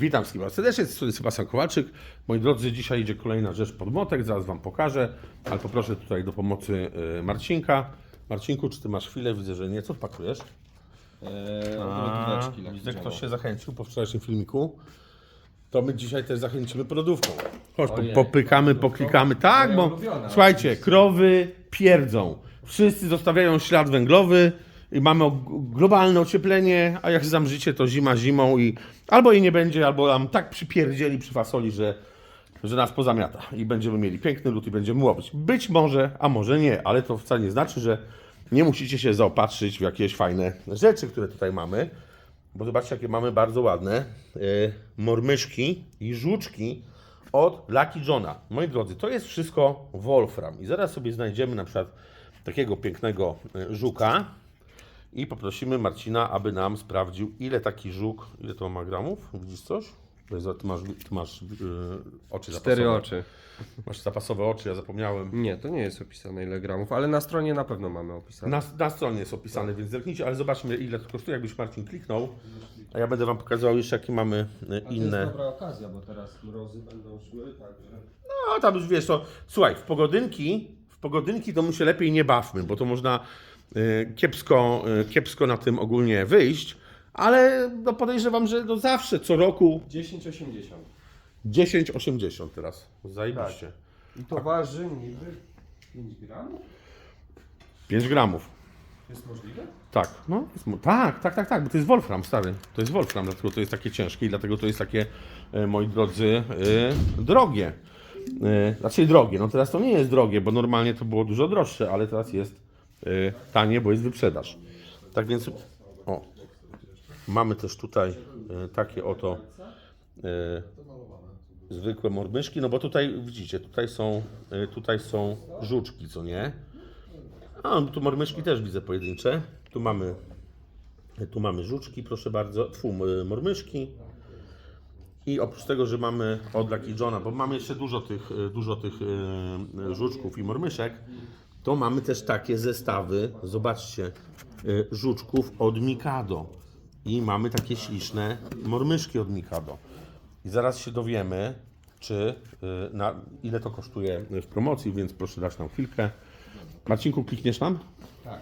Witam wszystkich bardzo serdecznie, z strony Sebastian Kowalczyk. Moi drodzy, dzisiaj idzie kolejna rzecz pod motek, zaraz Wam pokażę, ale poproszę tutaj do pomocy y, Marcinka. Marcinku, czy Ty masz chwilę? Widzę, że nie. Co pakujesz? Eee, ogrodóweczki widzę, ktoś się zachęcił po wczorajszym filmiku. To my dzisiaj też zachęcimy podówką. Chodź, Ojej, popykamy, poklikamy. Tak, Moja bo ulubiona, słuchajcie, krowy pierdzą. Wszyscy zostawiają ślad węglowy i mamy globalne ocieplenie, a jak zamrzycie, to zima zimą i albo jej nie będzie, albo nam tak przypierdzieli przy fasoli, że, że nas pozamiata i będziemy mieli piękny lód i będziemy łowić. Być może, a może nie, ale to wcale nie znaczy, że nie musicie się zaopatrzyć w jakieś fajne rzeczy, które tutaj mamy. Bo zobaczcie, jakie mamy bardzo ładne yy, mormyszki i żuczki od Lucky Johna. Moi drodzy, to jest wszystko Wolfram. I zaraz sobie znajdziemy na przykład takiego pięknego y, żuka i poprosimy Marcina, aby nam sprawdził, ile taki żuk, ile to ma gramów? Widzisz coś? To jest- Ty masz, ty masz yy, oczy Cztery zapasowe. oczy. Masz zapasowe oczy, ja zapomniałem. Nie, to nie jest opisane ile gramów, ale na stronie na pewno mamy opisane. Na, na stronie jest opisane, więc zerknijcie, ale zobaczmy ile to kosztuje, jakbyś Marcin kliknął. A ja będę Wam pokazywał jeszcze jakie mamy y, inne. dobra okazja, bo teraz mrozy będą szły, także... No tam już wiesz, to słuchaj, w pogodynki, w pogodynki to my się lepiej nie bawmy, bo to można kiepsko, y, kiepsko na tym ogólnie wyjść, ale no podejrzewam, że no zawsze co roku 10,80. 10,80 teraz. Zajebiście. I to waży niby 5 gramów? 5 gramów. Jest możliwe? Tak, no, jest mo- tak, tak, tak, tak, bo to jest Wolfram, stary. To jest Wolfram, dlatego to jest takie ciężkie i dlatego to jest takie, e, moi drodzy, e, drogie. E, Znaczy drogie, no teraz to nie jest drogie, bo normalnie to było dużo droższe, ale teraz jest tanie, bo jest wyprzedaż. Tak więc, o, mamy też tutaj e, takie oto e, zwykłe mormyszki, no bo tutaj widzicie, tutaj są, tutaj są żuczki, co nie? A, tu mormyszki też widzę pojedyncze. Tu mamy, tu mamy żuczki, proszę bardzo, fu, m- mormyszki. I oprócz tego, że mamy od Lucky Johna, bo mamy jeszcze dużo tych, dużo tych żuczków i mormyszek, to mamy też takie zestawy, zobaczcie, e, żuczków od Mikado. I mamy takie śliczne mormyszki od Mikado. I zaraz się dowiemy, czy e, na ile to kosztuje w promocji, więc proszę dać nam chwilkę. Marcinku, klikniesz nam? Tak.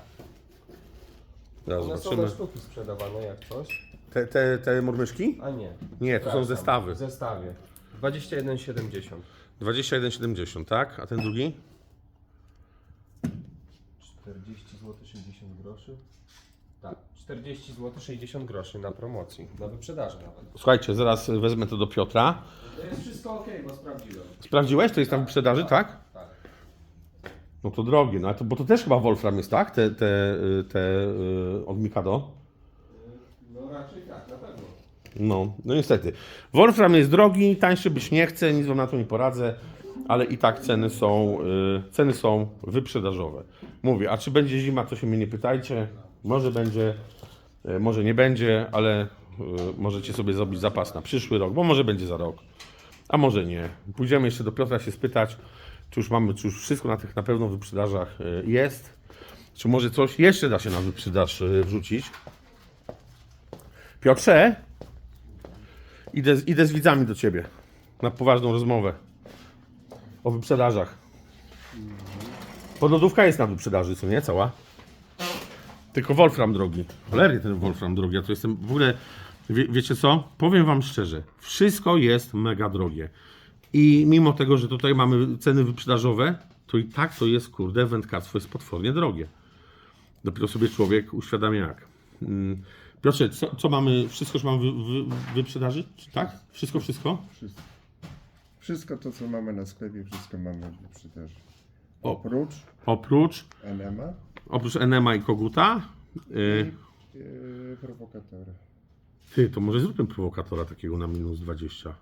Zaraz One są zobaczymy. na sztuki sprzedawane jak coś. Te, te, te mormyszki? A nie. Nie, to są Przepraszam, zestawy. W zestawie. 21,70. 21,70, tak? A ten drugi? 40 zł 60 groszy? Tak, 40 zł 60 groszy na promocji, na wyprzedaży nawet. Słuchajcie, zaraz wezmę to do Piotra. To jest wszystko ok, bo sprawdziłem. Sprawdziłeś? To jest tam w sprzedaży, tak? Tak. No to drogie, no ale to, bo to też chyba Wolfram jest, tak? Te, te, y, te y, od Mikado. No raczej tak, na pewno. No, no niestety. Wolfram jest drogi, tańszy być nie chce, nic wam na to nie poradzę, ale i tak ceny są, y, ceny są wyprzedażowe. Mówię, a czy będzie zima, to się mnie nie pytajcie. Może będzie, y, może nie będzie, ale y, możecie sobie zrobić zapas na przyszły rok, bo może będzie za rok, a może nie. Pójdziemy jeszcze do Piotra się spytać, czy już mamy, czy już wszystko na tych na pewno wyprzedażach jest, czy może coś jeszcze da się na wyprzedaż wrzucić. Piotrze, Idę, idę z widzami do ciebie na poważną rozmowę o wyprzedażach. Podlodówka jest na wyprzedaży, co nie? Cała. Tylko Wolfram drogi. Cholernie ten Wolfram drogi. Ja to jestem w ogóle. Wie, wiecie co? Powiem wam szczerze. Wszystko jest mega drogie. I mimo tego, że tutaj mamy ceny wyprzedażowe, to i tak to jest, kurde, wędkarstwo jest potwornie drogie. Dopiero sobie człowiek uświadamia jak. Mm. Piotrze, co, co mamy, wszystko już mamy wy, wy, wyprzedaży? Tak? Wszystko, wszystko? Wszystko. Wszystko to, co mamy na sklepie, wszystko mamy w wyprzedaży. Oprócz Oprócz, NMA oprócz Enema i Koguta, yy, i yy, prowokatora. ty, to może zróbmy prowokatora takiego na minus 20.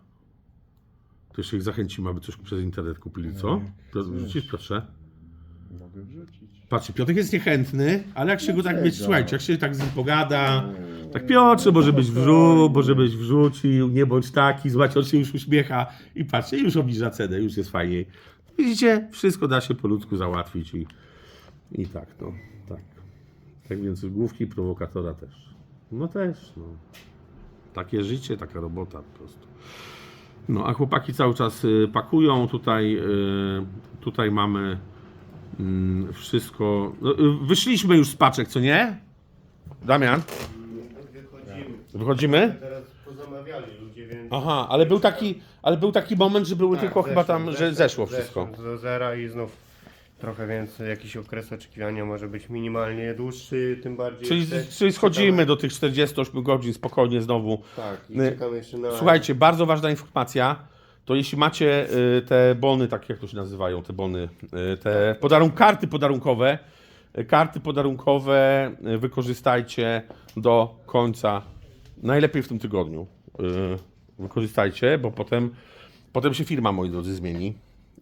To jeszcze ich zachęcimy, aby coś przez internet kupili, co? Piotr, Wrzucisz, Piotrze? Mogę wrzucić. Patrzcie, Piotrek jest niechętny, ale jak się go tak, wiecie, słuchajcie, jak się tak z nim pogada, tak Piotrze, może byś wrzucił, może byś wrzucił, nie bądź taki, zobaczcie, on się już uśmiecha i patrzcie, już obniża cenę, już jest fajniej. Widzicie, wszystko da się po ludzku załatwić i, i tak, no, tak. Tak więc główki prowokatora też. No też, no. Takie życie, taka robota po prostu. No, a chłopaki cały czas y, pakują. Tutaj, y, tutaj mamy mm, wszystko. No, y, wyszliśmy już z paczek, co nie? Damian? Wychodzimy. Wychodzimy? Teraz pozamawiali ludzie, więc... Aha, ale był taki, ale był taki moment, że były Tak, tylko chyba zeszło, tam, że zeszło zeszło wszystko. Do zera i znów trochę więcej, jakiś okres oczekiwania może być minimalnie dłuższy, tym bardziej... Czyli, czyli schodzimy do tych 48 godzin spokojnie znowu. Tak, i Y, czekamy jeszcze na... Słuchajcie, bardzo ważna informacja. To jeśli macie y, te bony, tak jak to się nazywają, te bony, y, te podarun karty podarunkowe, y, karty podarunkowe wykorzystajcie do końca, najlepiej w tym tygodniu. Wykorzystajcie, bo potem, potem się firma, moi drodzy, zmieni.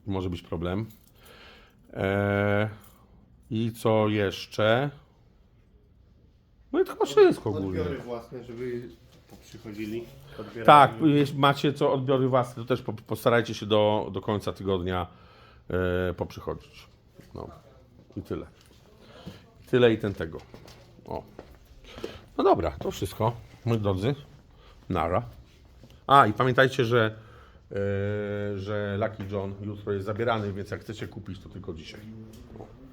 Może być problem. E, I co jeszcze? No i to chyba wszystko ogólnie. Odbiory własne, żeby przychodzili. Tak, jeśli macie co odbiory własne, to też po- postarajcie się do, do końca tygodnia e, poprzychodzić. No i tyle. Tyle i ten tego. O. No dobra, to wszystko, moi drodzy. Nara. A i pamiętajcie, że, e, że Lucky John jutro jest zabierany, więc jak chcecie kupić, to tylko dzisiaj. O.